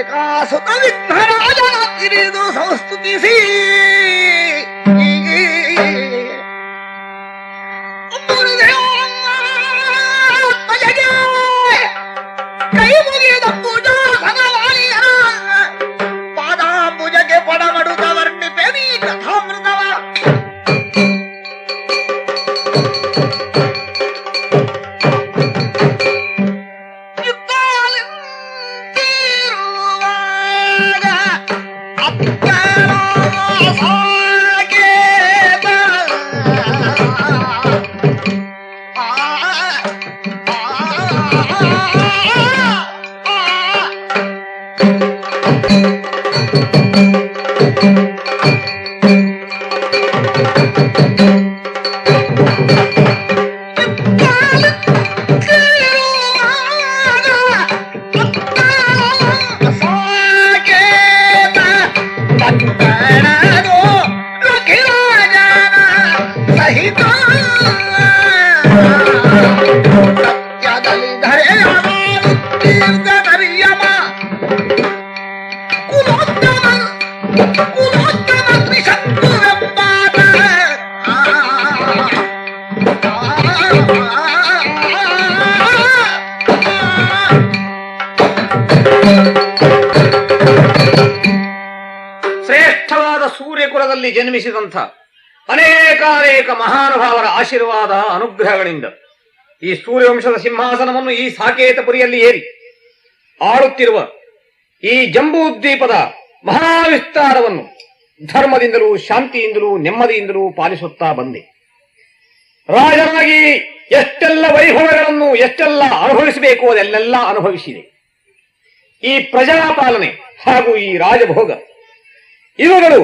ಅಂಬಿಕಾಸುತ ವಿಘ್ನರಾಜನ ತಿರಿದು ಸಂಸ್ತುತಿಸಿ ಕೈ ಮುಗಿದ ಪೂಜಾ ಭಗವಾನಿಯರ ಪಾದಾಂಬುಜಕ್ಕೆ ಪಡಮಡುತ್ತ ವರ್ಣಿಪೆ ನೀ ಅನೇಕಾನೇಕ ಮಹಾನುಭಾವರ ಆಶೀರ್ವಾದ ಅನುಗ್ರಹಗಳಿಂದ ಈ ಸೂರ್ಯವಂಶದ ಸಿಂಹಾಸನವನ್ನು ಈ ಸಾಕೇತಪುರಿಯಲ್ಲಿ ಏರಿ ಆಳುತ್ತಿರುವ ಈ ಜಂಬೂದ್ವೀಪದ ಮಹಾವಿಸ್ತಾರವನ್ನು ಧರ್ಮದಿಂದಲೂ ಶಾಂತಿಯಿಂದಲೂ ನೆಮ್ಮದಿಯಿಂದಲೂ ಪಾಲಿಸುತ್ತಾ ಬಂದೆ. ರಾಜನಾಗಿ ಎಷ್ಟೆಲ್ಲ ವೈಭವಗಳನ್ನು, ಎಷ್ಟೆಲ್ಲ ಅನುಭವಿಸಬೇಕು ಅದೆಲ್ಲೆಲ್ಲ ಅನುಭವಿಸಿದೆ. ಈ ಪ್ರಜಾಪಾಲನೆ ಹಾಗೂ ಈ ರಾಜಭೋಗ ಇವುಗಳು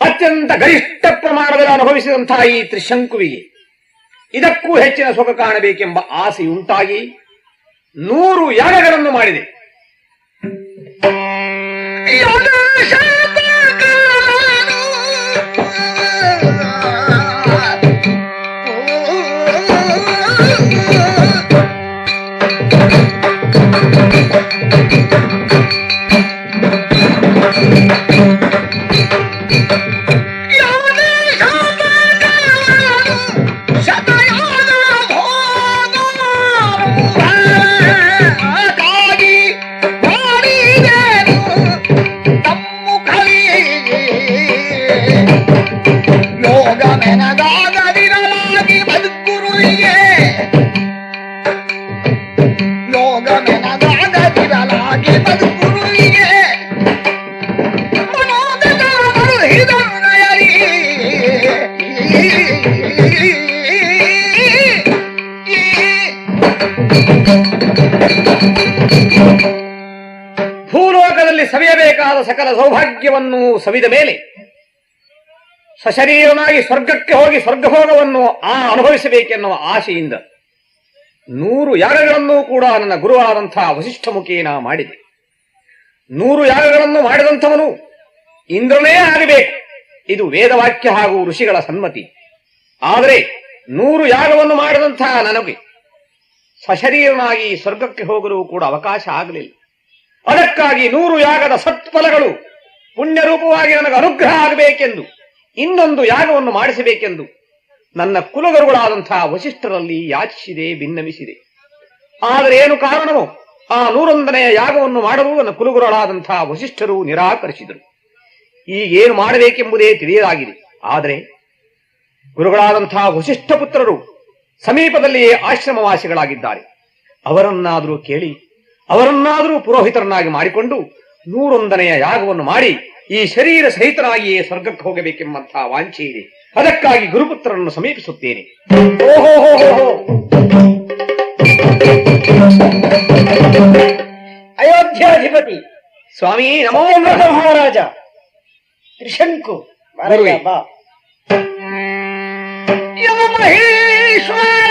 ಅತ್ಯಂತ ಗರಿಷ್ಠ ಪ್ರಮಾಣದಲ್ಲಿ ಅನುಭವಿಸಿದಂತಹ ಈ ತ್ರಿಶಂಕುವಿಗೆ ಇದಕ್ಕೂ ಹೆಚ್ಚಿನ ಸುಖ ಕಾಣಬೇಕೆಂಬ ಆಸೆಯುಂಟಾಗಿ ನೂರು ಯಾಗಗಳನ್ನು ಮಾಡಿದೆ. ಸೌಭಾಗ್ಯವನ್ನು ಸವಿದ ಮೇಲೆ ಸಶರೀರನಾಗಿ ಸ್ವರ್ಗಕ್ಕೆ ಹೋಗಿ ಸ್ವರ್ಗಭೋಗವನ್ನು ಆ ಅನುಭವಿಸಬೇಕೆನ್ನುವ ಆಶೆಯಿಂದ ನೂರು ಯಾಗಗಳನ್ನು ಕೂಡ ನನ್ನ ಗುರುವಾದಂತಹ ವಸಿಷ್ಠ ಮುಖೇನ ಮಾಡಿದೆ. ನೂರು ಯಾಗಗಳನ್ನು ಮಾಡಿದಂಥವನು ಇಂದ್ರನೇ ಆಗಬೇಕು. ಇದು ವೇದವಾಕ್ಯ ಹಾಗೂ ಋಷಿಗಳ ಸನ್ಮತಿ. ಆದರೆ ನೂರು ಯಾಗವನ್ನು ಮಾಡಿದಂತಹ ನನಗೆ ಸಶರೀರನಾಗಿ ಸ್ವರ್ಗಕ್ಕೆ ಹೋಗಲು ಕೂಡ ಅವಕಾಶ ಆಗಲಿಲ್ಲ. ಅದಕ್ಕಾಗಿ ನೂರು ಯಾಗದ ಸತ್ಫಲಗಳು ಪುಣ್ಯರೂಪವಾಗಿ ನನಗೆ ಅನುಗ್ರಹ ಆಗಬೇಕೆಂದು, ಇನ್ನೊಂದು ಯಾಗವನ್ನು ಮಾಡಿಸಬೇಕೆಂದು ನನ್ನ ಕುಲಗರುಗಳಾದಂತಹ ವಶಿಷ್ಠರಲ್ಲಿ ಯಾಚಿಸಿದೆ ಭಿನ್ನವಿಸಿದೆ ಆದರೆ ಏನು ಕಾರಣವೋ, ಆ ನೂರೊಂದನೆಯ ಯಾಗವನ್ನು ಮಾಡಲು ನನ್ನ ಕುಲಗುರುಗಳಾದಂತಹ ವಶಿಷ್ಠರು ನಿರಾಕರಿಸಿದರು. ಈಗೇನು ಮಾಡಬೇಕೆಂಬುದೇ ತಿಳಿಯಲಾಗಿದೆ. ಆದರೆ ಗುರುಗಳಾದಂತಹ ವಶಿಷ್ಠ ಪುತ್ರರು ಸಮೀಪದಲ್ಲಿಯೇ ಆಶ್ರಮವಾಸಿಗಳಾಗಿದ್ದಾರೆ. ಅವರನ್ನಾದರೂ ಕೇಳಿ, ಅವರನ್ನಾದರೂ ಪುರೋಹಿತರನ್ನಾಗಿ ಮಾಡಿಕೊಂಡು ನೂರೊಂದನೆಯ ಯಾಗವನ್ನು ಮಾಡಿ ಈ ಶರೀರ ಸಹಿತನಾಗಿಯೇ ಸ್ವರ್ಗಕ್ಕೆ ಹೋಗಬೇಕೆಂಬಂತಹ ವಾಂಛೆ ಇದೆ ಅದಕ್ಕಾಗಿ ಗುರುಪುತ್ರರನ್ನು ಸಮೀಪಿಸುತ್ತೇನೆ. ಓಹೋ ಅಯೋಧ್ಯಾಧಿಪತಿ. ಸ್ವಾಮಿ ನಮೋ ಮಹಾರಾಜ. ತ್ರಿಶಂಕು ಮಹೇಶ್ವರ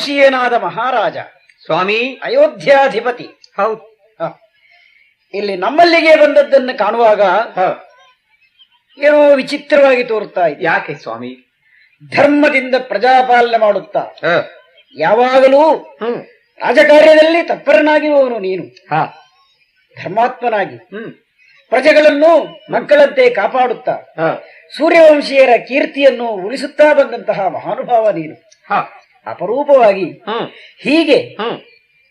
ಸೂರ್ಯವಂಶೀಯನಾದ ಮಹಾರಾಜ ಸ್ವಾಮಿ. ಅಯೋಧ್ಯಾಧಿಪತಿ. ಹೌದು. ಇಲ್ಲಿ ನಮ್ಮಲ್ಲಿಗೆ ಬಂದದ್ದನ್ನು ಕಾಣುವಾಗ ಏನೋ ವಿಚಿತ್ರವಾಗಿ ತೋರುತ್ತಾ ಇದೆ. ಯಾಕೆ ಸ್ವಾಮಿ? ಧರ್ಮದಿಂದ ಪ್ರಜಾಪಾಲನೆ ಮಾಡುತ್ತಾ. ಯಾವಾಗಲೂ ರಾಜಕಾರ್ಯದಲ್ಲಿ ತತ್ಪರನಾಗಿರುವವನು ನೀನು. ಹ. ಧರ್ಮಾತ್ಮನಾಗಿ. ಪ್ರಜೆಗಳನ್ನು ಮಕ್ಕಳಂತೆ ಕಾಪಾಡುತ್ತಾ. ಸೂರ್ಯವಂಶೀಯರ ಕೀರ್ತಿಯನ್ನು ಉಳಿಸುತ್ತಾ ಬಂದಂತಹ ಮಹಾನುಭಾವ ನೀನು. ಹ. ಅಪರೂಪವಾಗಿ ಹೀಗೆ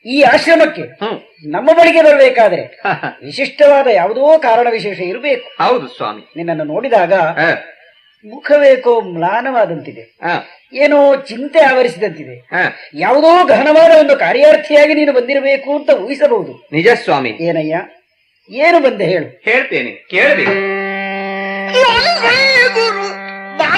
ಈ ಆಶ್ರಮಕ್ಕೆ ನಮ್ಮ ಬಳಿಗೆ ಬರಬೇಕಾದ್ರೆ. ವಿಶಿಷ್ಟವಾದ ಯಾವುದೋ ಕಾರಣ ವಿಶೇಷ ಇರಬೇಕು. ಹೌದು ಸ್ವಾಮಿ. ನಿನ್ನನ್ನು ನೋಡಿದಾಗ. ಮುಖವೇಕೋ ಮ್ಲಾನವಾದಂತಿದೆ. ಹ. ಏನೋ ಚಿಂತೆ ಆವರಿಸಿದಂತಿದೆ. ಹ. ಯಾವುದೋ ಘನವಾದ ಒಂದು ಕಾರ್ಯಾರ್ಥಿಯಾಗಿ ನೀನು ಬಂದಿರಬೇಕು ಅಂತ ಊಹಿಸಬಹುದು. ನಿಜ ಸ್ವಾಮಿ. ಏನಯ್ಯ? ಏನು ಬಂದೆ ಹೇಳು. ಹೇಳ್ತೇನೆ ಕೇಳಬೇಕು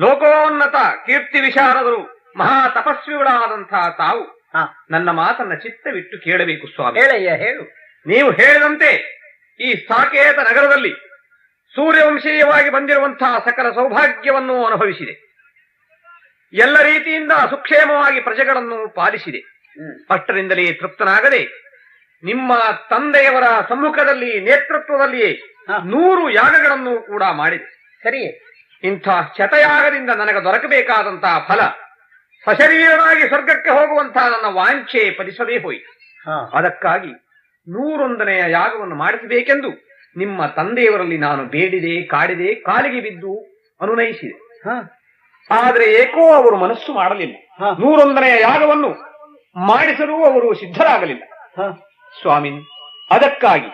ಲೋಕೋನ್ನತ ಕೀರ್ತಿ ವಿಶಾರದರು ಮಹಾ ತಪಸ್ವಿಗಳಾದಂತಹ ತಾವು. ನನ್ನ ಮಾತನ್ನ ಚಿತ್ತವಿಟ್ಟು ಕೇಳಬೇಕು ಸ್ವಾಮಿ. ಹೇಳಯ್ಯ ಹೇಳು. ನೀವು ಹೇಳಿದಂತೆ ಈ ಸಾಕೇತ ನಗರದಲ್ಲಿ ಸೂರ್ಯವಂಶೀಯವಾಗಿ ಬಂದಿರುವಂತಹ ಸಕಲ ಸೌಭಾಗ್ಯವನ್ನು ಅನುಭವಿಸಿದೆ. ಎಲ್ಲ ರೀತಿಯಿಂದ ಸುಕ್ಷೇಮವಾಗಿ ಪ್ರಜೆಗಳನ್ನು ಪಾಲಿಸಿದೆ. ಅಷ್ಟರಿಂದಲೇ ತೃಪ್ತನಾಗದೆ ನಿಮ್ಮ ತಂದೆಯವರ ಸಮ್ಮುಖದಲ್ಲಿ ನೇತೃತ್ವದಲ್ಲಿಯೇ. ನೂರು ಯಾಗಗಳನ್ನು ಕೂಡ ಮಾಡಿದೆ. ಸರಿಯೇ ಇಂಥ ಶತಯಾಗದಿಂದ ನನಗೆ ದೊರಕಬೇಕಾದಂತಹ ಫಲ ಸಶರೀರನಾಗಿ ಸ್ವರ್ಗಕ್ಕೆ ಹೋಗುವಂತಹ ನನ್ನ ವಾಂಛೆ ಫಲಿಸದೇ ಹೋಯಿತು. ಅದಕ್ಕಾಗಿ ನೂರೊಂದನೆಯ ಯಾಗವನ್ನು ಮಾಡಿಸಬೇಕೆಂದು ನಿಮ್ಮ ತಂದೆಯವರಲ್ಲಿ ನಾನು ಬೇಡಿದೆ ಕಾಡಿದೆ ಕಾಲಿಗೆ ಬಿದ್ದು ಅನುನಯಿಸಿದೆ. ಹ, ಆದರೆ ಏಕೋ ಅವರು ಮನಸ್ಸು ಮಾಡಲಿಲ್ಲ. ನೂರೊಂದನೆಯ ಯಾಗವನ್ನು ಮಾಡಿಸಲು ಅವರು ಸಿದ್ಧರಾಗಲಿಲ್ಲ. ಸ್ವಾಮಿ ಅದಕ್ಕಾಗಿ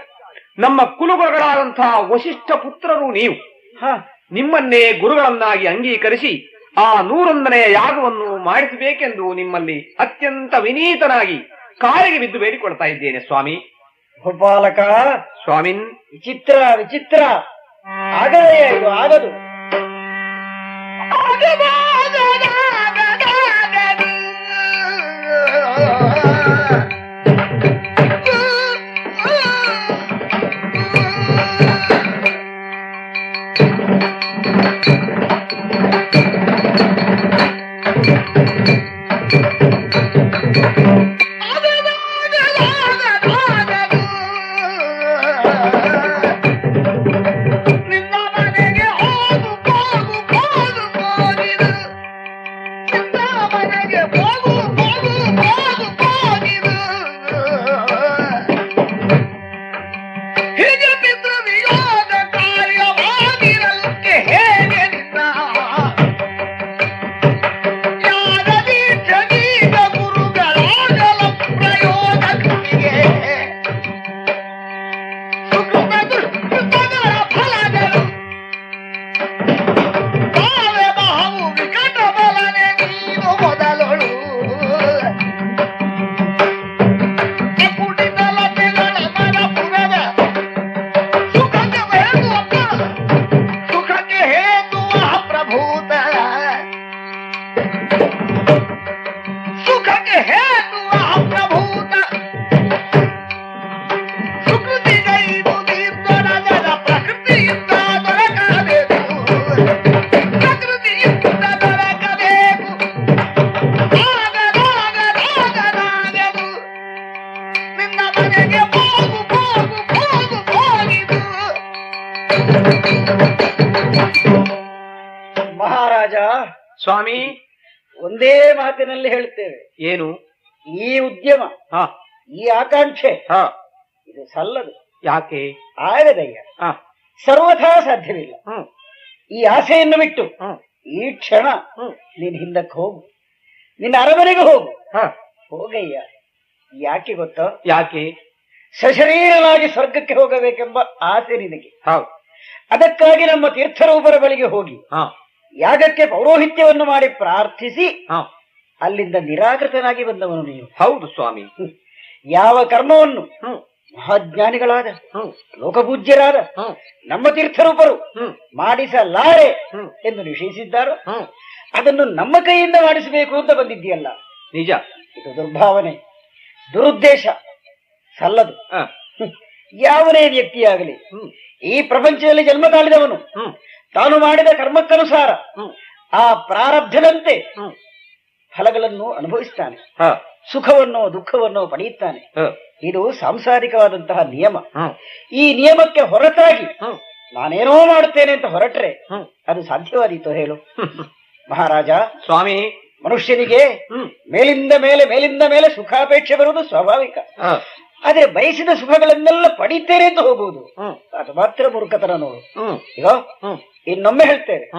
ನಮ್ಮ ಕುಲುಗಳಾದಂತಹ ವಶಿಷ್ಠ ಪುತ್ರರು ನೀವು ಹ, ನಿಮ್ಮನ್ನೇ ಗುರುಗಳನ್ನಾಗಿ ಅಂಗೀಕರಿಸಿ ಆ ನೂರೊಂದನೆಯ ಯಾಗವನ್ನು ಮಾಡಿಸಬೇಕೆಂದು ನಿಮ್ಮಲ್ಲಿ ಅತ್ಯಂತ ವಿನೀತನಾಗಿ ಕಾಲಿಗೆ ಬಿದ್ದು ಬೇಡಿಕೊಳ್ತಾ ಇದ್ದೇನೆ ಸ್ವಾಮಿ. ಗೋಪಾಲಕ ಸ್ವಾಮಿನ್. ವಿಚಿತ್ರ ವಿಚಿತ್ರ. ಆಗದೇ ಆಗದು. ಮಾತಿನಲ್ಲಿ ಹೇಳ್ತೇವೆ ಏನು? ಈ ಉದ್ಯಮ ಹ. ಈ ಆಕಾಂಕ್ಷೆ ಹ. ಇದು ಸಲ್ಲದು. ಯಾಕೆ? ಆಗದಯ್ಯ ಹ. ಸರ್ವಥಾ ಸಾಧ್ಯವಿಲ್ಲ. ಹ್ಮ್. ಈ ಆಸೆಯನ್ನು ಬಿಟ್ಟು ಹ್ಮ್. ಈ ಕ್ಷಣ ನೀನ್ ಹಿಂದಕ್ಕೆ ಹೋಗು. ನಿನ್ನ ಅರಮನೆಗೆ ಹೋಗು. ಹ. ಹೋಗಯ್ಯ ಯಾಕೆ ಗೊತ್ತೋ? ಯಾಕೆ? ಸಶರೀರವಾಗಿ ಸ್ವರ್ಗಕ್ಕೆ ಹೋಗಬೇಕೆಂಬ ಆಸೆ ನಿನಗೆ. ಹೌದು. ಅದಕ್ಕಾಗಿ ನಮ್ಮ ತೀರ್ಥರೂಪರ ಬಳಿಗೆ ಹೋಗಿ ಹ. ಯಾಗಕ್ಕೆ ಪೌರೋಹಿತ್ಯವನ್ನು ಮಾಡಿ ಪ್ರಾರ್ಥಿಸಿ ಹ. ಅಲ್ಲಿಂದ ನಿರಾಕೃತನಾಗಿ ಬಂದವನು ನೀನು. ಹೌದು ಸ್ವಾಮಿ. ಯಾವ ಕರ್ಮವನ್ನು ಮಹಾಜ್ಞಾನಿಗಳಾದ ಲೋಕಪೂಜ್ಯರಾದ ನಮ್ಮ ತೀರ್ಥರೂಪರು ಮಾಡಿಸಲಾರೆ ಎಂದು ನಿಷೇಧಿಸಿದ್ದಾರೋ? ಅದನ್ನು ನಮ್ಮ ಕೈಯಿಂದ ಮಾಡಿಸಬೇಕು ಅಂತ ಬಂದಿದ್ದೀಯಲ್ಲ. ನಿಜ. ಇದು ದುರ್ಭಾವನೆ ದುರುದ್ದೇಶ ಸಲ್ಲದು. ಯಾವನೇ ವ್ಯಕ್ತಿಯಾಗಲಿ ಈ ಪ್ರಪಂಚದಲ್ಲಿ ಜನ್ಮ ತಾಳಿದವನು ತಾನು ಮಾಡಿದ ಕರ್ಮಕ್ಕನುಸಾರ ಆ ಪ್ರಾರಬ್ಧದಂತೆ ಫಲಗಳನ್ನು ಅನುಭವಿಸ್ತಾನೆ. ಹಾ. ಸುಖವನ್ನು ದುಃಖವನ್ನು ಪಡೆಯುತ್ತಾನೆ. ಇದು ಸಾಂಸಾರಿಕವಾದಂತಹ ನಿಯಮ. ಈ ನಿಯಮಕ್ಕೆ ಹೊರತಾಗಿ ನಾನೇನೋ ಮಾಡುತ್ತೇನೆ ಅಂತ ಹೊರಟ್ರೆ ಅದು ಸಾಧ್ಯವಾದೀತು ಹೇಳು. ಮಹಾರಾಜ ಸ್ವಾಮಿ. ಮನುಷ್ಯನಿಗೆ ಮೇಲಿಂದ ಮೇಲೆ ಮೇಲಿಂದ ಮೇಲೆ ಸುಖಾಪೇಕ್ಷೆ ಬರುವುದು ಸ್ವಾಭಾವಿಕ. ಆದ್ರೆ ಬಯಸಿದ ಸುಖಗಳನ್ನೆಲ್ಲ ಪಡಿತೇನೆ ಅಂತ ಹೋಗುವುದು. ಅದು ಮಾತ್ರ ಮೂರ್ಖತನ ನೋಡು. ಈಗ ಇನ್ನೊಮ್ಮೆ ಹೇಳ್ತೇವೆ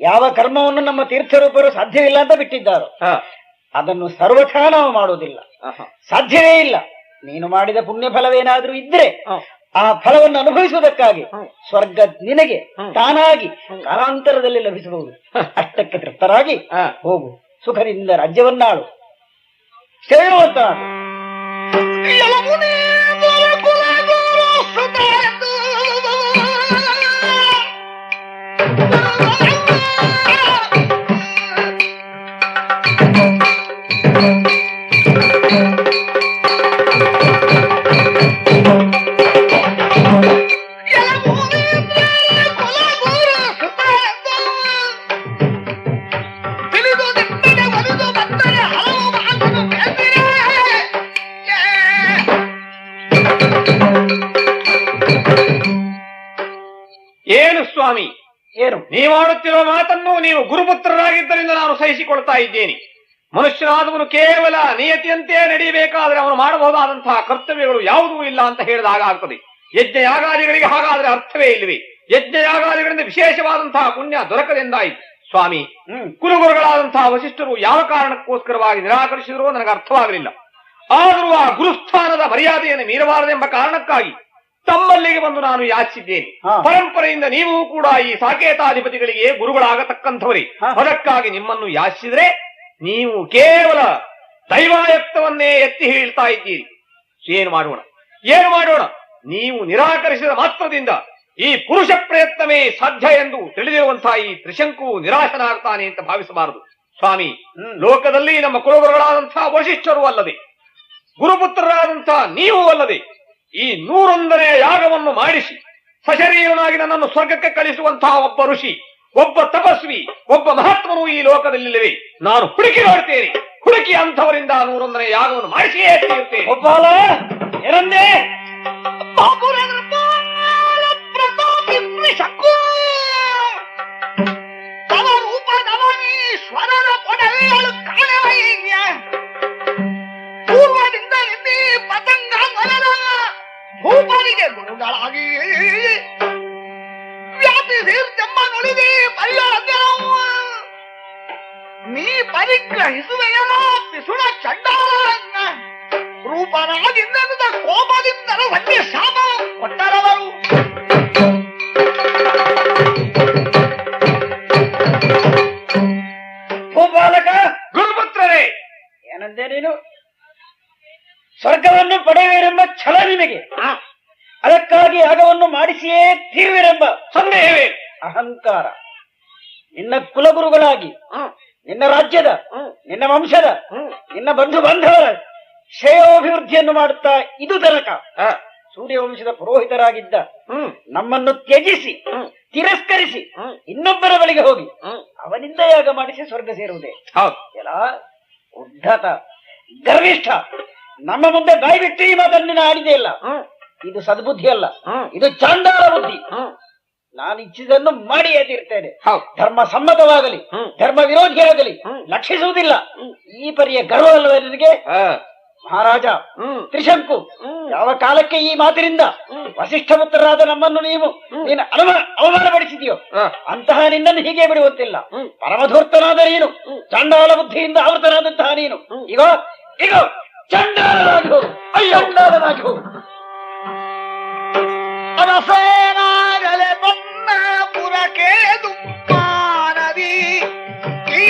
ಯಾವ ಕರ್ಮವನ್ನು ನಮ್ಮ ತೀರ್ಥರೂಪರು ಸಾಧ್ಯವಿಲ್ಲ ಅಂತ ಬಿಟ್ಟಿದ್ದಾರೆ ಅದನ್ನು ಸರ್ವಥಾ ನಾವು ಮಾಡುವುದಿಲ್ಲ. ಆಹಾ. ಸಾಧ್ಯವೇ ಇಲ್ಲ. ನೀನು ಮಾಡಿದ ಪುಣ್ಯ ಫಲವೇನಾದ್ರೂ ಇದ್ರೆ ಆ ಫಲವನ್ನು ಅನುಭವಿಸುವುದಕ್ಕಾಗಿ ಸ್ವರ್ಗ ನಿನಗೆ ತಾನಾಗಿ. ಕಾಲಾಂತರದಲ್ಲಿ ಲಭಿಸಬಹುದು. ಅಷ್ಟಕ್ಕೆ ತೃಪ್ತರಾಗಿ ಹ. ಹೋಗು. ಸುಖದಿಂದ ರಾಜ್ಯವನ್ನಾಳು. ಸೇರುವಂತ ಯಲಮುನಿ ಮಾಡುತ್ತಿರುವ ಮಾತನ್ನು ನೀವು ಗುರುಪುತ್ರರಾಗಿದ್ದರಿಂದ ನಾನು ಸಹಿಸಿಕೊಳ್ತಾ ಇದ್ದೇನೆ. ಮನುಷ್ಯನಾದವನು ಕೇವಲ ನಿಯತಿಯಂತೆ ನಡೆಯಬೇಕಾದರೆ ಅವನು ಮಾಡಬಹುದಾದಂತಹ ಕರ್ತವ್ಯಗಳು ಯಾವುದೂ ಇಲ್ಲ ಅಂತ ಹೇಳಿದಾಗ ಹಾಗಾಗ್ತದೆ ಯಜ್ಞ ಯಾಗಾದಿಗಳಿಗೆ ಹಾಗಾದ್ರೆ ಅರ್ಥವೇ ಇಲ್ಲವೇ? ಯಜ್ಞ ಯಾಗಾದಿಗಳಿಂದ ವಿಶೇಷವಾದಂತಹ ಪುಣ್ಯ ದೊರಕದೆಂದಾಯಿತು? ಸ್ವಾಮಿ ಕುಲಗುರುಗಳಾದಂತಹ ವಶಿಷ್ಠರು ಯಾವ ಕಾರಣಕ್ಕೋಸ್ಕರವಾಗಿ ನಿರಾಕರಿಸಿದರೂ ನನಗೆ ಅರ್ಥವಾಗಲಿಲ್ಲ. ಆದರೂ ಆ ಗುರುಸ್ಥಾನದ ಮರ್ಯಾದೆಯನ್ನು ಮೀರಬಾರದೆಂಬ ಕಾರಣಕ್ಕಾಗಿ ತಮ್ಮಲ್ಲಿಗೆ ಬಂದು ನಾನು ಯಾಚಿದ್ದೇನೆ ಪರಂಪರೆಯಿಂದ ನೀವು ಕೂಡ ಈ ಸಾಕೇತಾಧಿಪತಿಗಳಿಗೆ ಗುರುಗಳಾಗತಕ್ಕಂಥವರಿ. ಅದಕ್ಕಾಗಿ ನಿಮ್ಮನ್ನು ಯಾಚಿಸಿದ್ರೆ ನೀವು ಕೇವಲ ದೈವಾಯತ್ತವನ್ನೇ ಎತ್ತಿ ಹೇಳ್ತಾ ಇದ್ದೀರಿ. ಏನು ಮಾಡೋಣ? ಏನು ಮಾಡೋಣ? ನೀವು ನಿರಾಕರಿಸಿದ ಮಾತ್ರದಿಂದ ಈ ಪುರುಷ ಪ್ರಯತ್ನವೇ ಸಾಧ್ಯ ಎಂದು ತಿಳಿದಿರುವಂತಹ ಈ ತ್ರಿಶಂಕು ನಿರಾಶನಾಗ್ತಾನೆ ಅಂತ ಭಾವಿಸಬಾರದು. ಸ್ವಾಮಿ ಲೋಕದಲ್ಲಿ ನಮ್ಮ ಕುಲಗುರುಗಳಾದಂತಹ ವಶಿಷ್ಠರು ಅಲ್ಲದೆ ಗುರುಪುತ್ರರಾದಂತಹ ನೀವು ಅಲ್ಲದೆ ಈ ನೂರೊಂದನೆಯ ಯಾಗವನ್ನು ಮಾಡಿಸಿ ಸಶರೀರನಾಗಿ ನನ್ನನ್ನು ಸ್ವರ್ಗಕ್ಕೆ ಕಳಿಸುವಂತಹ ಒಬ್ಬ ಋಷಿ ಒಬ್ಬ ತಪಸ್ವಿ ಒಬ್ಬ ಮಹಾತ್ಮನು ಈ ಲೋಕದಲ್ಲಿಲ್ಲವೆ ನಾನು ಹುಡುಕಿ ನೋಡ್ತೇನೆ. ಹುಡುಕಿ ಅಂಥವರಿಂದ ನೂರೊಂದನೇ ಯಾಗವನ್ನು ಮಾಡಿಸಿಯೇ ತೀರುತ್ತೇನೆ. ಗೋಪಾಲ ಏನಂದೆ? ಬಾಬುರನ ಬಾಲ ಭೂಪನಿಗೆ ಗುರುಗಳಾಗಿ ವ್ಯಾಪಿಸಿರ್ತೆಂಬ ನುಡಿದಿ ಬಲ್ಲದೆವು. ನೀ ಪರಿಗ್ರಹಿಸುವೆಯೋ ಪಿಸುಳ ಚಂಡಾರನ್ನ ರೂಪನಾಗಿದ್ದ ಕೋಪದಿಂದಲೂ ವನ್ಯ ಶಾಪ ಕೊಟ್ಟರವರು. ಗೋಪಾಲಕ ಗುರುಪುತ್ರರೇ. ಏನಂದೆ ನೀನು? ಸ್ವರ್ಗವನ್ನು ಪಡೆಯುವಿರೆಂಬ ಛಲ ನಿಮಗೆ ಅದಕ್ಕಾಗಿ ಯಾಗವನ್ನು ಮಾಡಿಸಿಯೇ ತೀರುವಿರೆಂಬ ಸಂದೇಹವೇ. ಅಹಂಕಾರ. ನಿನ್ನ ಕುಲಗುರುಗಳಾಗಿ ನಿನ್ನ ರಾಜ್ಯದ ನಿನ್ನ ವಂಶದ. ನಿನ್ನ ಬಂಧು ಬಾಂಧವರ ಶ್ರೇಯೋಭಿವೃದ್ಧಿಯನ್ನು ಮಾಡುತ್ತಾ ಇದು ತನಕ. ಸೂರ್ಯವಂಶದ ಪುರೋಹಿತರಾಗಿದ್ದ ನಮ್ಮನ್ನು ತ್ಯಜಿಸಿ ತಿರಸ್ಕರಿಸಿ ಇನ್ನೊಬ್ಬರ ಬಳಿಗೆ ಹೋಗಿ. ಅವನಿಂದ ಯಾಗ ಮಾಡಿಸಿ ಸ್ವರ್ಗ ಸೇರುವುದೇ. ಎಲ್ಲ ಉದ್ಧತ ಗರ್ವಿಷ್ಠ. ನಮ್ಮ ಮುಂದೆ ದಯವಿಟ್ಟು ಈ ಮಾತನ್ನು ನೀನು ಆಡಿದೆ ಇಲ್ಲ. ಇದು ಸದ್ಬುದ್ಧಿ ಅಲ್ಲ. ಇದು ಚಾಂಡಾಲ ಬುದ್ಧಿ. ನಾನು ಇಚ್ಛಿದನ್ನು ಮಾಡಿ ಎದ್ದಿರ್ತೇನೆ. ಧರ್ಮ ಸಮ್ಮತವಾಗಲಿ. ಧರ್ಮ ವಿರೋಧಿಯಾಗಲಿ ಆಗಲಿ ಲಕ್ಷಿಸುವುದಿಲ್ಲ. ಈ ಪರಿಯ ಗರ್ವವಲ್ಲವೇ ನಿನಗೆ ಮಹಾರಾಜ ತ್ರಿಶಂಕು. ಯಾವ ಕಾಲಕ್ಕೆ ಈ ಮಾತಿನಿಂದ. ವಸಿಷ್ಠ ಪುತ್ರರಾದ ನಮ್ಮನ್ನು ನೀವು. ನೀನು ಅನುಮಾನ ಅವಮಾನ ಪಡಿಸಿದೆಯೋ ಅಂತಹ ನಿನ್ನನ್ನು ಹೀಗೆ ಬಿಡುವಂತಿಲ್ಲ. ಪರಮಧೂರ್ತನಾದ ನೀನು. ಚಂಡಾಲ ಬುದ್ಧಿಯಿಂದ ಆವೃತನಾದಂತಹ ನೀನು. ಇಗೋ ಈಗ ಈಗ ಚಂಡಾಲನಾಗಿ ಹೋಗು ಅಯ್ಯೋ ಚಂಡಾಲನಾಗಿ ಹೋಗು ಅರಸೇನಾಗಲೆ ಬನ್ನ ಪುರಕ್ಕೆ ದುಮ್ಮಾನದಿ ಈ,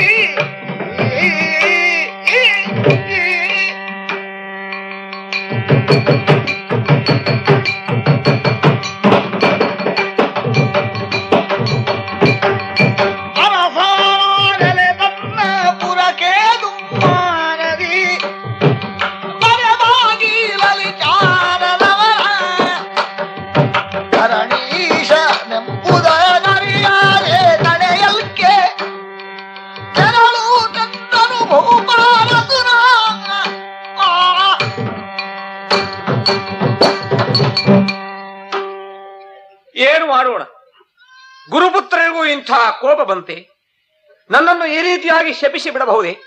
ನನ್ನನ್ನು ಈ ರೀತಿಯಾಗಿ ಶಪಿಸಿ ಬಿಡಬಹುದೇ?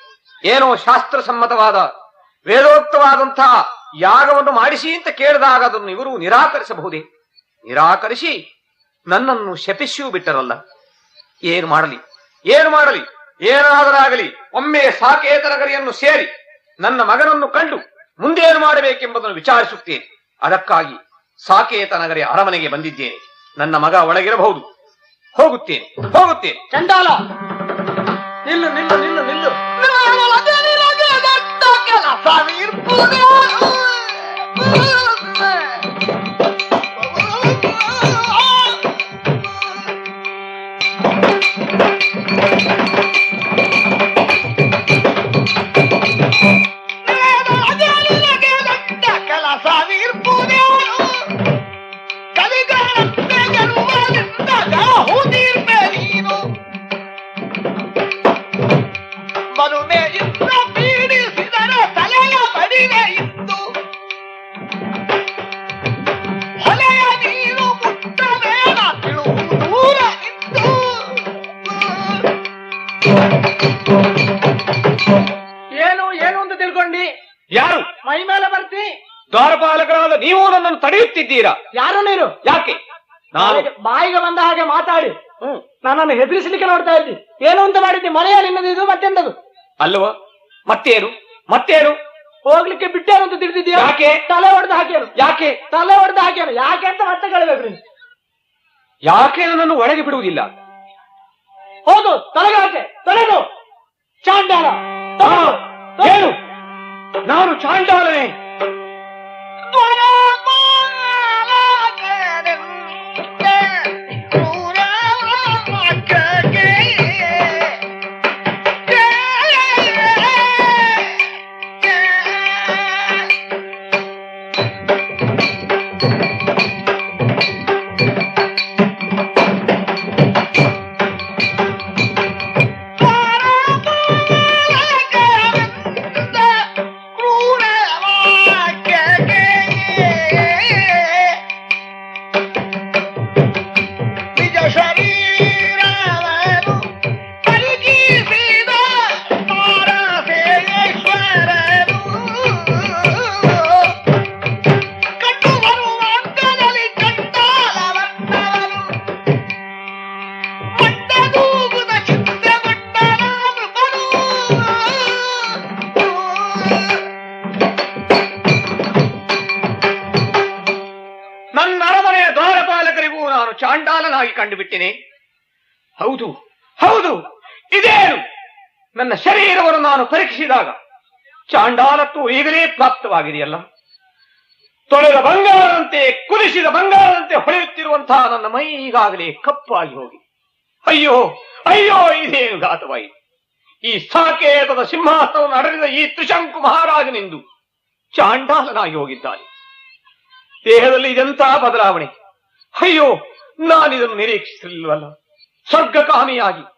ಏನೋ ಶಾಸ್ತ್ರ ಸಮ್ಮತವಾದ ವೇದೋಕ್ತವಾದಂತಹ ಯಾಗವನ್ನು ಮಾಡಿಸಿ ಅಂತ ಕೇಳಿದಾಗ ಅದನ್ನು ಇವರು ನಿರಾಕರಿಸಬಹುದೇ? ನಿರಾಕರಿಸಿ ನನ್ನನ್ನು ಶಪಿಸಿಯೂ ಬಿಟ್ಟರಲ್ಲ. ಏನು ಮಾಡಲಿ? ಏನು ಮಾಡಲಿ? ಏನಾದರಾಗಲಿ, ಒಮ್ಮೆ ಸಾಕೇತರ ಗರಿಯನ್ನು ಸೇರಿ ನನ್ನ ಮಗನನ್ನು ಕಂಡು ಮುಂದೇನು ಮಾಡಬೇಕೆಂಬುದನ್ನು ವಿಚಾರಿಸುತ್ತೇನೆ. ಅದಕ್ಕಾಗಿ ಸಾಕೇತ ನಗರಿ ಅರಮನೆಗೆ ಬಂದಿದ್ದೇನೆ. ನನ್ನ ಮಗ ಒಳಗಿರಬಹುದು. ಹೋಗುತ್ತೇನೆ. ಹೋಗುತ್ತೇನೆ. ಚಂಡಾಲ! ನಿಲ್ಲು ನಿಲ್ಲು ನಿಲ್ಲು ನಿಲ್ಲು. ಕೆಲಸ ತಡೆಯುತ್ತಿದ್ದೀರಾ ಯಾರು ನೀನು? ಯಾಕೆ? ನಾನು. ಬಾಯಿಗೆ ಬಂದ ಹಾಗೆ ಮಾತಾಡಿ. ನನ್ನನ್ನು ಹೆದರಿಸಲಿಕ್ಕೆ ನೋಡ್ತಾ ಇದ್ದಿ. ಏನು ಅಂತ ಮಾಡಿದ್ದಿ? ಮನೆಯ ನಿನ್ನದು ಇದು ಮತ್ತೆಂದದು ಅಲ್ವಾ ಮತ್ತೇನು? ಮತ್ತೇನು? ಹೋಗ್ಲಿಕ್ಕೆ ಬಿಟ್ಟೇನು ಅಂತ ತಿಳಿದಿದ್ಯಾ ಯಾಕೆ? ತಲೆ ಹೊಡೆದು ಹಾಕ್ಯಾನು ಯಾಕೆ? ತಲೆ ಹೊಡೆದು ಹಾಕ್ಯಾನು ಯಾಕೆ ಅಂತ ಮತ್ತೆ ಕೇಳಬೇಕು ನೀನು. ಯಾಕೆ ನನ್ನನ್ನು ಒಳಗೆ ಬಿಡುವುದಿಲ್ಲ? ಹೌದು ತಲೆಗೆ ಹಾಕೆ ತಲೆದು ಚಾಂಡಾಲ. ಏನು? ನಾನು ಚಾಂಡಾಲನೆ. ನನ್ನ ಶರೀರವನ್ನು ನಾನು ಪರೀಕ್ಷಿಸಿದಾಗ ಚಾಂಡಾಲತ್ವ ಈಗಲೇ ಪ್ರಾಪ್ತವಾಗಿದೆಯಲ್ಲ? ತೊಳೆದ ಬಂಗಾರದಂತೆ, ಕುದಿಸಿದ ಬಂಗಾರದಂತೆ ಹೊಳೆಯುತ್ತಿರುವಂತಹ ನನ್ನ ಮೈ ಈಗಾಗಲೇ ಕಪ್ಪಾಗಿ ಹೋಗಿ. ಅಯ್ಯೋ ಅಯ್ಯೋ, ಇದೇನು ಘಾತವಾಯಿತು ಈ ಸಾಕೇತದ ಸಿಂಹಾಸನವನ್ನು ಅಡರಿದ ಈ ತ್ರಿಶಂಕು ಮಹಾರಾಜನೆಂದು ಚಾಂಡಾಲನಾಗಿ ಹೋಗಿದ್ದಾನೆ. ದೇಹದಲ್ಲಿ ಇದೆಂತಹ ಬದಲಾವಣೆ? ಅಯ್ಯೋ, ನಾನಿದನ್ನು ನಿರೀಕ್ಷಿಸಲಿಲ್ವಲ್ಲ ಸ್ವರ್ಗಕಾಮಿಯಾಗಿ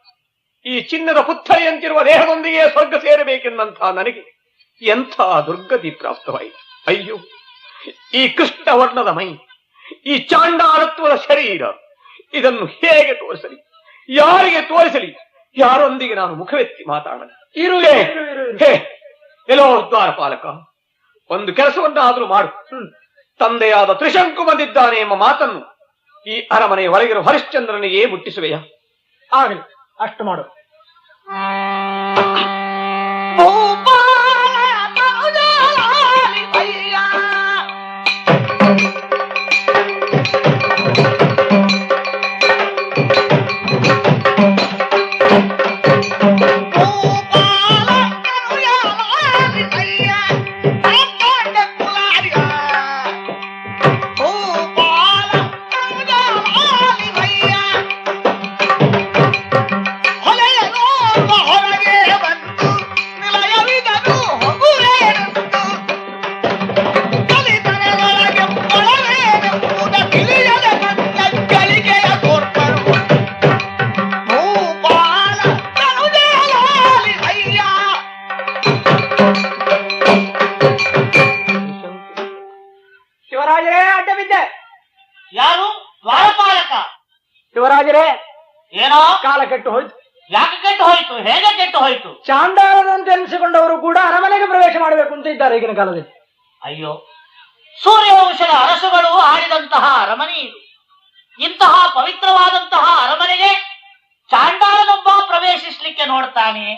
ಈ ಚಿನ್ನದ ಪುತ್ಥಳಿಯಂತಿರುವ ದೇಹದೊಂದಿಗೆ ಸ್ವರ್ಗ ಸೇರಬೇಕೆಂದಂತಹ ನನಗೆ ಎಂಥ ದುರ್ಗತಿ ಪ್ರಾಪ್ತವಾಯಿತು. ಅಯ್ಯೋ ಈ ಕೃಷ್ಣ ವರ್ಣದ ಮೈ ಈ ಚಾಂಡಾಲತ್ವದ ಶರೀರ ಇದನ್ನು ಹೇಗೆ ತೋರಿಸಲಿ? ಯಾರಿಗೆ ತೋರಿಸಲಿ? ಯಾರೊಂದಿಗೆ ನಾನು ಮುಖವೆತ್ತಿ ಮಾತಾಡಲಿ? ಇರು ಹೇ, ಇರು, ಪಾಲಕ ಇರು. ಹೇ ಎಲ್ಲೋ ದ್ವಾರಪಾಲಕ ಒಂದು ಕೆಲಸವನ್ನಾದರೂ ಮಾಡು. ತಂದೆಯಾದ ತ್ರಿಶಂಕು ಬಂದಿದ್ದಾನೆ ಎಂಬ ಮಾತನ್ನು ಈ ಅರಮನೆಯ ಹೊರಗಿರುವ ಹರಿಶ್ಚಂದ್ರನಿಗೆ ಮುಟ್ಟಿಸುವೆಯಾ? ಆಗಲಿ ಅಷ್ಟು ಮಾಡು. 不办。ಯಾರು? ದ್ವಾರಪಾಲಕ. ಶಿವರಾಜರೇ ಏನೋ? ಕಾಲ ಕೆಟ್ಟು ಹೋಯ್ತು. ಯಾಕೆ ಕೆಟ್ಟು ಹೋಯ್ತು? ಹೇಗೆ ಕೆಟ್ಟು ಹೋಯ್ತು? ಚಾಂದಾರದಂತೆ ಎನಿಸಿಕೊಂಡವರು ಕೂಡ ಅರಮನೆಗೆ ಪ್ರವೇಶ ಮಾಡಬೇಕು ಅಂತ ಇದ್ದಾರೆ ಈಗಿನ ಕಾಲದಲ್ಲಿ. ಅಯ್ಯೋ. ಸೂರ್ಯವಂಶದ ಅರಸುಗಳು ಆಡಿದಂತಹ ಅರಮನೆ ಇದು. ಇಂತಹ ಪವಿತ್ರವಾದಂತಹ ಅರಮನೆಗೆ ಚಾಂಡಾಲನೊಬ್ಬ ಪ್ರವೇಶಿಸ್ಲಿಕ್ಕೆ ನೋಡ್ತಾನೆ.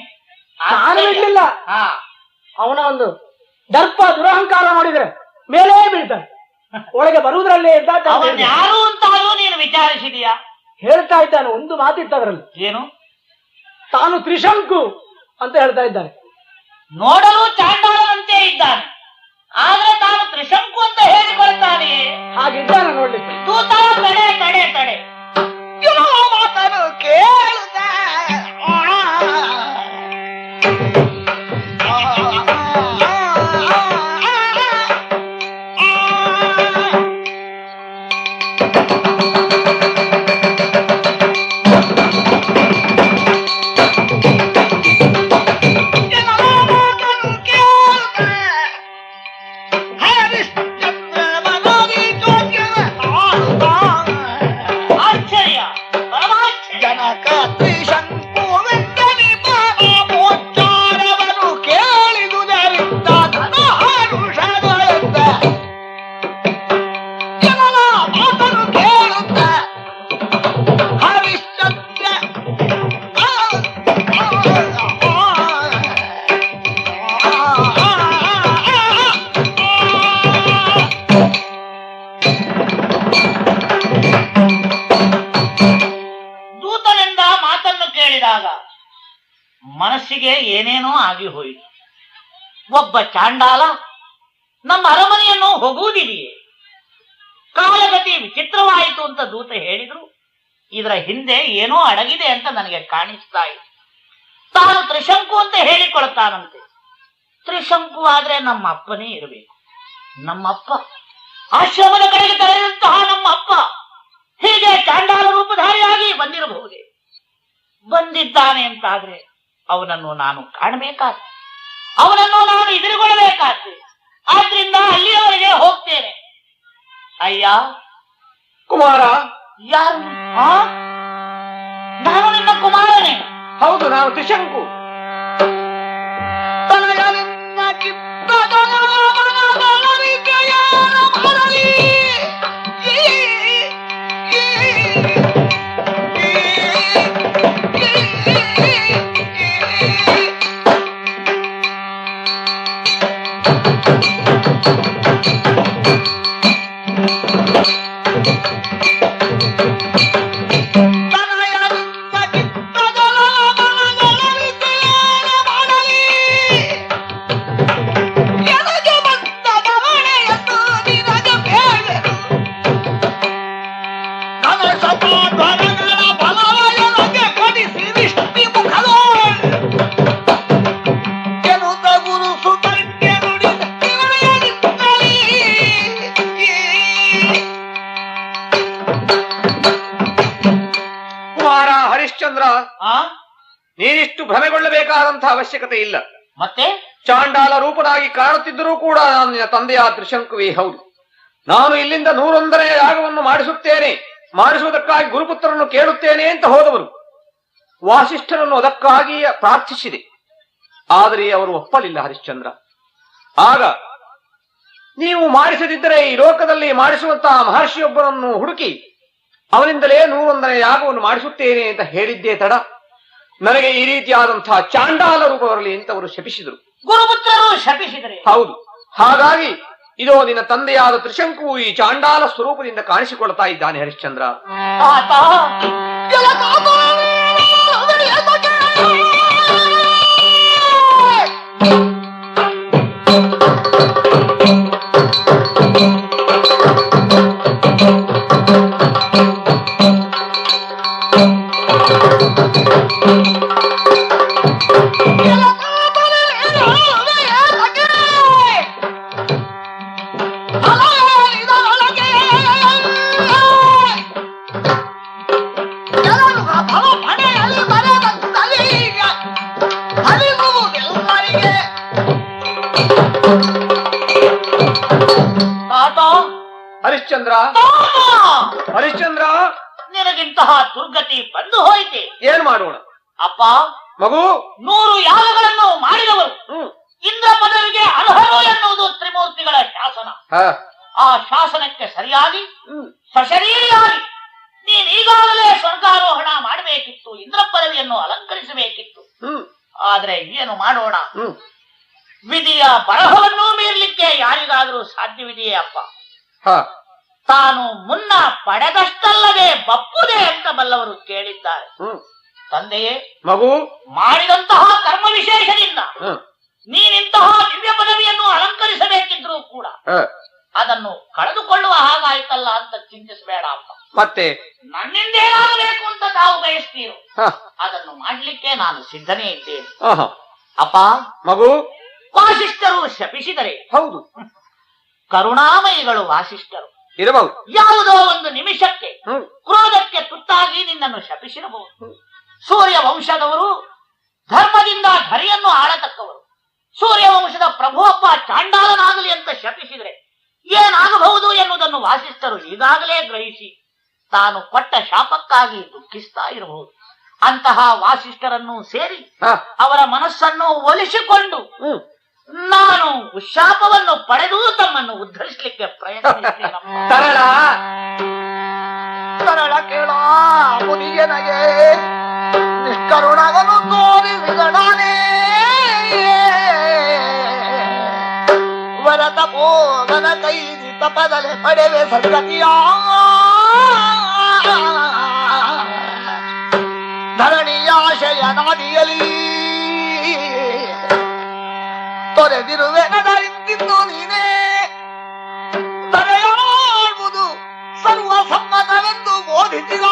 ಅವನ ಒಂದು ದರ್ಪ ದುರಹಂಕಾರ ನೋಡಿದ್ರೆ ಮೇಲೇ ಬೀಳ್ತಾನೆ. ಒಳಗೆ ಬರುವುದರಲ್ಲೇ ಯಾರು ಅಂತಾದ್ರೂ ನೀನು ವಿಚಾರಿಸಿದೀಯಾ? ಹೇಳ್ತಾ ಇದ್ದಾನೆ ಒಂದು ಮಾತಿತ್ತು ಅದರಲ್ಲಿ ಏನು? ತಾನು ತ್ರಿಶಂಕು ಅಂತ ಹೇಳ್ತಾ ಇದ್ದಾನೆ. ನೋಡಲು ಚಾಂಡಾಳನಂತೆ ಇದ್ದಾನೆ. ಆದ್ರೆ ತಾನು ತ್ರಿಶಂಕು ಅಂತ ಹೇಳಿಕೊಳ್ತಾನೆ. ಹಾಗಿದ್ದಾನೆ ನೋಡ್ಲಿಕ್ಕೆ. ತೂತಾಳ ತಡೆ ತಡೆ ತಡೆ. ಯಾವ ಮಾತನು ಕೇಳಿದಾಗ ಮನಸ್ಸಿಗೆ ಏನೇನೋ ಆಗಿ ಹೋಯಿತು. ಒಬ್ಬ ಚಾಂಡಾಲ, ನಮ್ಮ ಅರಮನೆಯನ್ನು ಹೋಗುವುದಿದೆಯೇ? ಕಾಲಗತಿ ವಿಚಿತ್ರವಾಯಿತು ಅಂತ ದೂತ ಹೇಳಿದ್ರು. ಇದರ ಹಿಂದೆ ಏನೋ ಅಡಗಿದೆ ಅಂತ ನನಗೆ ಕಾಣಿಸ್ತಾ ಇತ್ತು ತಾನು ತ್ರಿಶಂಕು ಅಂತ ಹೇಳಿಕೊಳ್ತಾನಂತೆ. ತ್ರಿಶಂಕು ಆದ್ರೆ ನಮ್ಮ ಅಪ್ಪನೇ ಇರಬೇಕು. ನಮ್ಮಪ್ಪ. ಆಶ್ರಮದ ಕಡೆಗೆ ತೆರಳಿದಂತಹ ನಮ್ಮ ಅಪ್ಪ ಹೀಗೆ ಚಾಂಡಾಲ ರೂಪಧಾರಿಯಾಗಿ ಬಂದಿರಬಹುದೇ? ಬಂದಿದ್ದಾನೆ ಅಂತಾದ್ರೆ ಅವನನ್ನು ನಾನು ಕಾಣಬೇಕಾದ್ರೆ, ಅವನನ್ನು ನಾನು ಎದುರುಗೊಳ್ಳಬೇಕಾದ್ರೆ, ಆದ್ರಿಂದ ಅಲ್ಲಿಯವರೆಗೆ ಹೋಗ್ತೇನೆ. ಅಯ್ಯ, ಕುಮಾರ, ಯಾರು? ನಾನು ನಿನ್ನ ಕುಮಾರನೇ. ಹೌದು, ನಾನು ತ್ರಿಶಂಕು. ಹರಿಶ್ಚಂದ್ರ ನೀನಿಷ್ಟು ಭ್ರಮೆಗೊಳ್ಳಬೇಕಾದಂತಹ ಅವಶ್ಯಕತೆ ಇಲ್ಲ. ಮತ್ತೆ? ಚಾಂಡಾಲ ರೂಪನಾಗಿ ಕಾಣುತ್ತಿದ್ದರೂ ಕೂಡ ನಾನು ನಿನ್ನ ತಂದೆಯ ತ್ರಿಶಂಕುವಿ ಹೌದು. ನಾನು ಇಲ್ಲಿಂದ ನೂರೊಂದನೇ ಯಾಗವನ್ನು ಮಾಡಿಸುತ್ತೇನೆ. ಮಾಡಿಸುವುದಕ್ಕಾಗಿ ಗುರುಪುತ್ರರನ್ನು ಕೇಳುತ್ತೇನೆ ಅಂತ ಹೋದವರು. ವಾಸಿಷ್ಠರನ್ನು ಅದಕ್ಕಾಗಿ ಪ್ರಾರ್ಥಿಸಿದೆ. ಆದರೆ ಅವರು ಒಪ್ಪಲಿಲ್ಲ ಹರಿಶ್ಚಂದ್ರ. ಆಗ ನೀವು ಮಾಡಿಸದಿದ್ದರೆ ಈ ಲೋಕದಲ್ಲಿ ಮಾಡಿಸುವಂತಹ ಮಹರ್ಷಿಯೊಬ್ಬನನ್ನು ಹುಡುಕಿ ಅವನಿಂದಲೇ ನೂರೊಂದನೇ ಯಾಗವನ್ನು ಮಾಡಿಸುತ್ತೇನೆ ಅಂತ ಹೇಳಿದ್ದೇ ತಡ. ನನಗೆ ಈ ರೀತಿಯಾದಂತಹ ಚಾಂಡಾಲ ರೂಪ ಬರಲಿ ಅಂತ ಅವರು ಶಪಿಸಿದರು. ಗುರುಪುತ್ರರು ಶಪಿಸಿದರೆ? ಹೌದು. ಹಾಗಾಗಿ ಇದೋ ನಿನ್ನ ತಂದೆಯಾದ ತ್ರಿಶಂಕು ಈ ಚಾಂಡಾಲ ಸ್ವರೂಪದಿಂದ ಕಾಣಿಸಿಕೊಳ್ತಾ ಇದ್ದಾನೆ ಹರಿಶ್ಚಂದ್ರ. ಮಗು! ನೂರು ಯಾಗಗಳನ್ನು ಮಾಡಿದವರು. ಇಂದ್ರ ಪದವಿಗೆ ಅರ್ಹರು ಎನ್ನುವುದು ತ್ರಿಮೂರ್ತಿಗಳ ಶಾಸನ. ಆ ಶಾಸನಕ್ಕೆ ಸರಿಯಾಗಿ ಸಶರೀರಿಯಾಗಿ ನೀನ್ ಈಗಾಗಲೇ ಸ್ವರ್ಗಾರೋಹಣ ಮಾಡಬೇಕಿತ್ತು ಇಂದ್ರ ಪದವಿಯನ್ನು ಅಲಂಕರಿಸಬೇಕಿತ್ತು ಆದ್ರೆ ಏನು ಮಾಡೋಣ? ವಿಧಿಯ ಬರಹವನ್ನು ಮೀರ್ಲಿಕ್ಕೆ ಯಾರಿಗಾದರೂ ಸಾಧ್ಯವಿದೆಯೇ ಅಪ್ಪ? ಹಾ. ತಾನು ಮುನ್ನ ಪಡೆದಷ್ಟಲ್ಲದೆ ಬಪ್ಪುದೆ ಅಂತ ಬಲ್ಲವರು ಕೇಳಿದ್ದಾರೆ. ತಂದೆಯೇ ಮಗು. ಮಾಡಿದಂತಹ ಕರ್ಮ ವಿಶೇಷದಿಂದ ನೀನಿಂತಹ ದಿವ್ಯ ಪದವಿಯನ್ನು ಅಲಂಕರಿಸಬೇಕಿದ್ರು ಕೂಡ ಅದನ್ನು ಕಳೆದುಕೊಳ್ಳುವ ಹಾಗಾಯ್ತಲ್ಲ ಅಂತ ಚಿಂತಿಸಬೇಡ ಅಪ್ಪ. ಮತ್ತೆ? ನನ್ನಿಂದೇನಾಗಬೇಕು ಅಂತ ತಾವು ಬಯಸ್ತೀರೋ ಅದನ್ನು ಮಾಡ್ಲಿಕ್ಕೆ ನಾನು ಸಿದ್ಧನೇ ಇದ್ದೇನೆ. ಅಪ್ಪ ಮಗು. ವಾಸಿಷ್ಠರು ಶಪಿಸಿದರೆ ಹೌದು. ಕರುಣಾಮಯಿಗಳು ವಾಸಿಷ್ಠರು. ಇರಬಹುದು. ಯಾವುದೋ ಒಂದು ನಿಮಿಷಕ್ಕೆ ಕ್ರೋಧಕ್ಕೆ ತುತ್ತಾಗಿ ನಿನ್ನನ್ನು ಶಪಿಸಿರಬಹುದು. ಸೂರ್ಯ ವಂಶದವರು ಧರ್ಮದಿಂದ ಧರಿಯನ್ನು ಆಳತಕ್ಕವರು. ಸೂರ್ಯ ವಂಶದ ಪ್ರಭುವಪ್ಪ ಚಾಂಡಾಲನಾಗಲಿ ಅಂತ ಶಪಿಸಿದರೆ ಏನಾಗಬಹುದು ಎನ್ನುವುದನ್ನು ವಾಸಿಷ್ಠರು ಈಗಾಗಲೇ ಗ್ರಹಿಸಿ ತಾನು ಕೊಟ್ಟ ಶಾಪಕ್ಕಾಗಿ ದುಃಖಿಸ್ತಾ ಇರಬಹುದು. ಅಂತಹ ವಾಸಿಷ್ಠರನ್ನು ಸೇರಿ ಅವರ ಮನಸ್ಸನ್ನು ಒಲಿಸಿಕೊಂಡು ನಾನು ಶಾಪವನ್ನು ಪಡೆದು ತಮ್ಮನ್ನು ಉದ್ಧರಿಸಲಿಕ್ಕೆ ಪ್ರಯತ್ನ ಸರಳ ಸರಳ ಕೇಳ ಮುನಿಯನಗೆ. ನಿಷ್ಕರುಣವನ್ನು ತೋರಿಸಿದಡಾನೆ ವರತ ಪೋಗನ ಕೈದಿ ತಪದಲೆ ಪಡೆವೆ ಸದ್ಗತಿಯ ಧರಣಿಯಾಶಯ ನಾದಿಯಲಿ ತೊರೆದಿರುವೆ ನಡರಿಂತಿದ್ದು ನೀನೇ. ತಡೆಯಾಡುವುದು ಸರ್ವ ಸಮ್ಮತವೆಂದು ಬೋಧಿಸಿದ.